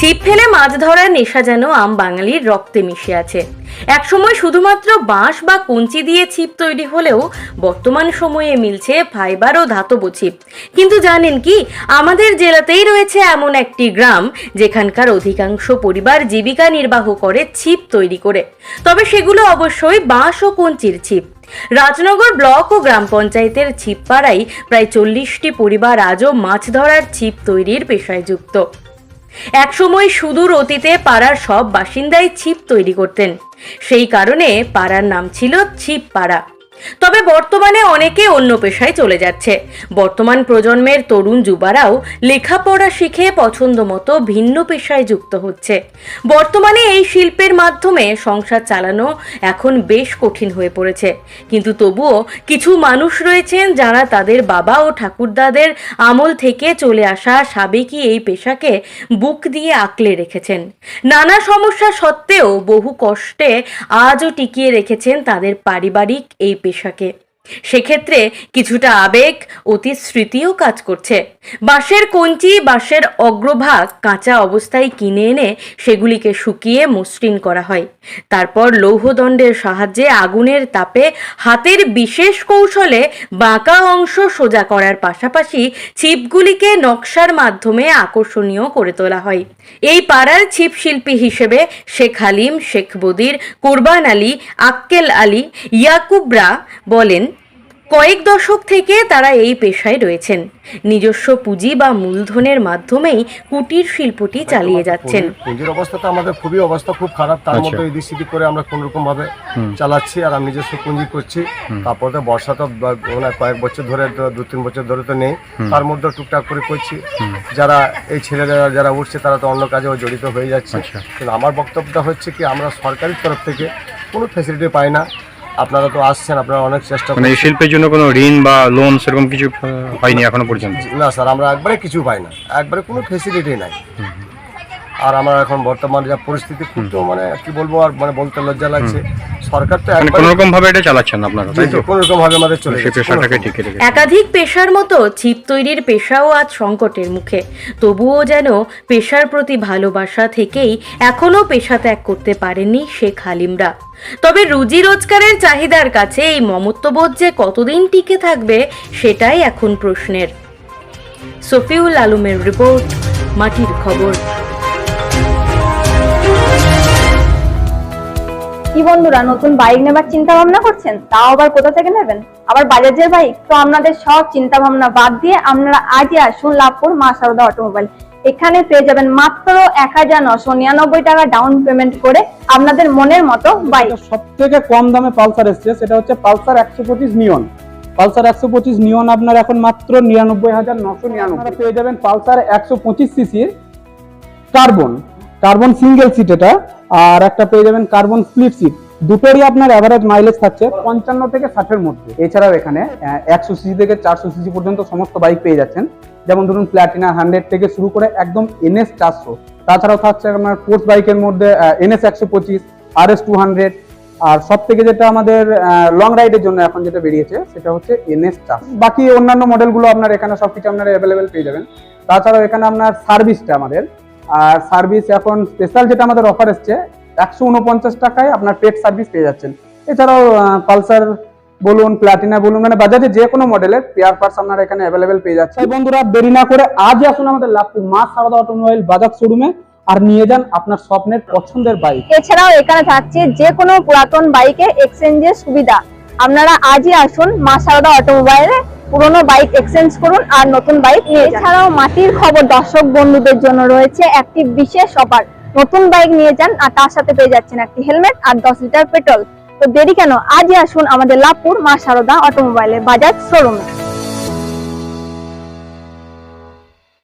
ছিপ ফেলে মাছ ধরার নেশা যেন আম বাঙালির রক্তে মিশে আছে। একসময় শুধুমাত্র বাঁশ বা কঞ্চি দিয়ে ছিপ তৈরি হলেও বর্তমান সময়ে মিলছে ফাইবার ও ধাতব ছিপ। কিন্তু জানেন কি, আমাদের জেলাতেই রয়েছে এমন একটি গ্রাম যেখানকার অধিকাংশ পরিবার জীবিকা নির্বাহ করে ছিপ তৈরি করে। তবে সেগুলো অবশ্যই বাঁশ ও কঞ্চির ছিপ। রাজনগর ব্লক ও গ্রাম পঞ্চায়েতের ছিপপাড়ায় প্রায় চল্লিশটি পরিবার আজও মাছ ধরার ছিপ তৈরির পেশায় যুক্ত। একসময় সুদূর অতীতে পাড়ার সব বাসিন্দাই ছিপ তৈরি করতেন। সেই কারণে পাড়ার নাম ছিল ছিপ পাড়া। তবে বর্তমানে অনেকে অন্য পেশায় চলে যাচ্ছে। বর্তমান প্রজন্মের তরুণ যুবারাও লেখাপড়া শিখে পছন্দ মতো ভিন্ন পেশায় যুক্ত হচ্ছে। বর্তমানে এই শিল্পের মাধ্যমে সংসার চালানো এখন বেশ কঠিন হয়ে পড়েছে। কিন্তু তবুও কিছু মানুষ রয়েছেন যারা তাদের বাবা ও ঠাকুরদাদের আমল থেকে চলে আসা সাবেকি এই পেশাকে বুক দিয়ে আঁকলে রেখেছেন। নানা সমস্যা সত্ত্বেও বহু কষ্টে আজও টিকিয়ে রেখেছেন তাদের পারিবারিক এই পেশাকে সেক্ষেত্রে কিছুটা আবেগ অতি স্মৃতিও কাজ করছে। বাঁশের কঞ্চি, বাঁশের অগ্রভাগ কাঁচা অবস্থায় কিনে এনে সেগুলিকে শুকিয়ে মসৃণ করা হয়। তারপর লৌহদণ্ডের সাহায্যে আগুনের তাপে হাতের বিশেষ কৌশলে বাঁকা অংশ সোজা করার পাশাপাশি ছিপগুলিকে নকশার মাধ্যমে আকর্ষণীয় করে তোলা হয়। এই পাড়ার ছিপ শিল্পী হিসেবে শেখ হালিম, শেখ বদির, কোরবান আলী, আক্কেল আলী, ইয়াকুবরা বলেন কয়েক দশক থেকে তারা এই পেশায় রয়েছেন। নিজস্ব পুঁজি বা মূলধনের মাধ্যমেই কুটির শিল্পটি চালিয়ে যাচ্ছেন। পুঁজির- অবস্থা তো আমাদের খুবই অবস্থা খুব খারাপ। তার আচ্ছা। মধ্যে এদিক সেদিক করে আমরা কোন রকম ভাবে চালাচ্ছি আর আমি নিজস্ব পুঁজি করছি। তারপর তো বর্ষা তো মানে কয়েক বছর ধরে দু তিন বছর ধরে তো নেই। তার মধ্যে টুকটাক করে করছি। যারা এই ছেলেরা যারা উঠছে তারা তো অন্য কাজেও জড়িত হয়ে যাচ্ছে। আচ্ছা। কিন্তু আমার বক্তব্যটা হচ্ছে কি আমরা সরকারি তরফ থেকে কোনো ফ্যাসিলিটি পাই না। আপনারা তো আসছেন আপনারা অনেক চেষ্টা মানে এই শিল্পের জন্য কোনো ঋণ বা লোন সেরকম কিছু হয়নি এখনও পর্যন্ত? না স্যার আমরা একবারে কিছু পাই না। একবারে কোনো ফেসিলিটি নাই। আর আমার এখন বর্তমানে যা পরিস্থিতি খুব তো মানে কি বলব আর মানে বলতে লজ্জা লাগছে। সরকার তো মানে কোনো রকম ভাবে এটা চালাচ্ছেন আপনারা তাই তো? কোনো রকম ভাবে আমাদের চলে সেই পেশাটাকে কোনোরকম। রেখে একাধিক পেশার মতো ছিপ তৈরির পেশাও আজ সংকটের মুখে। তবুও যেন পেশার প্রতি ভালোবাসা থেকেই এখনও পেশা ত্যাগ করতে পারেননি শেখ হালিমরা। তবে রুজি রোজগারের চাহিদার কাছে এই মমত্ববোধ যে কতদিন টিকে থাকবে সেটাই এখন প্রশ্নের। সফিউল আলমের রিপোর্ট মাটির খবর। কি বন্ধুরা, নতুন বাইক নেবার চিন্তা ভাবনা করছেন? তাও আবার কোথা থেকে নেবেন? আবার বাজাজের বাইক তো আপনাদের সব চিন্তা ভাবনা বাদ দিয়ে আপনারা আজই আসুন লাভপুর মা সারদা অটোমোবাইল এখানে পেয়ে যাবেন মাত্র এক হাজার নশো নিরানব্বই টাকা ডাউন পেমেন্ট করে আপনাদের মনের মতো বাইক সব থেকে কম দামে পালসার এসছে, সেটা হচ্ছে পালসার একশো পঁচিশ নিয়ন। পালসার একশো পঁচিশ নিয়ন আপনার এখন মাত্র নিরানব্বই হাজার নশো নিরানব্বই। পেয়ে যাবেন পালসার একশো পঁচিশ সিসির কার্বন কার্বন সিঙ্গেল সিট এটা, আর একটা পেয়ে যাবেন কার্বন স্প্লিট সিট দুটোরই আপনার অ্যাভারেজ মাইলেজ থাকছে পঞ্চান্ন থেকে ষাটের মধ্যে। এছাড়াও এখানে একশো সিসি থেকে চারশো সিসি পর্যন্ত সমস্ত বাইক পেয়ে যাচ্ছেন। যেমন ধরুন প্ল্যাটিনা হান্ড্রেড থেকে শুরু করে একদম এনএস চারশো। তাছাড়াও থাকছে আপনার স্পোর্টস বাইকের মধ্যে এনএস একশো পঁচিশ আর এস টু হান্ড্রেড আর সব থেকে যেটা আমাদের লং রাইডের জন্য এখন যেটা বেরিয়েছে, সেটা হচ্ছে এনএস চার বাকি অন্যান্য মডেলগুলো আপনার এখানে সবকিছু আপনারা অ্যাভেলেবেল পেয়ে যাবেন। তাছাড়াও এখানে আপনার সার্ভিসটা আমাদের আর সার্ভিস এখন স্পেশাল যেটা আমাদের অফার এসছে, একশো উনপঞ্চাশ টাকায় আপনার পেড সার্ভিস পেয়ে যাচ্ছেন। এছাড়াও পালসার বলুন প্লাটিনা বলুন মানে বাজাজে যে কোনো মডেলের পেয়ার পার্টস আপনারা এখানে অ্যাভেলেবেল পেয়ে যাচ্ছে বন্ধুরা, দেরি না করে আজই আসুন আমাদের লাভপুর মা সারদা অটোমোবাইল বাজাজ শোরুমে আর নিয়ে যান আপনার স্বপ্নের পছন্দের বাইক এছাড়াও এখানে থাকছে যে কোনো পুরাতন বাইকে এক্সচেঞ্জের সুবিধা। আপনারা আজই আসুন মা সারদা অটোমোবাইলে পুরনো বাইক এক্সচেঞ্জ করুন আর নতুন বাইক এছাড়াও মাটির খবর দর্শক বন্ধুদের জন্য রয়েছে একটি বিশেষ অফার নতুন বাইক নিয়ে যান আর তার সাথে পেয়ে যাচ্ছেন একটি হেলমেট আর দশ লিটার পেট্রোল তো দেরি কেন? আজই আসুন আমাদের লাভপুর মা সারদা অটোমোবাইলে বাজাজ শোরুমে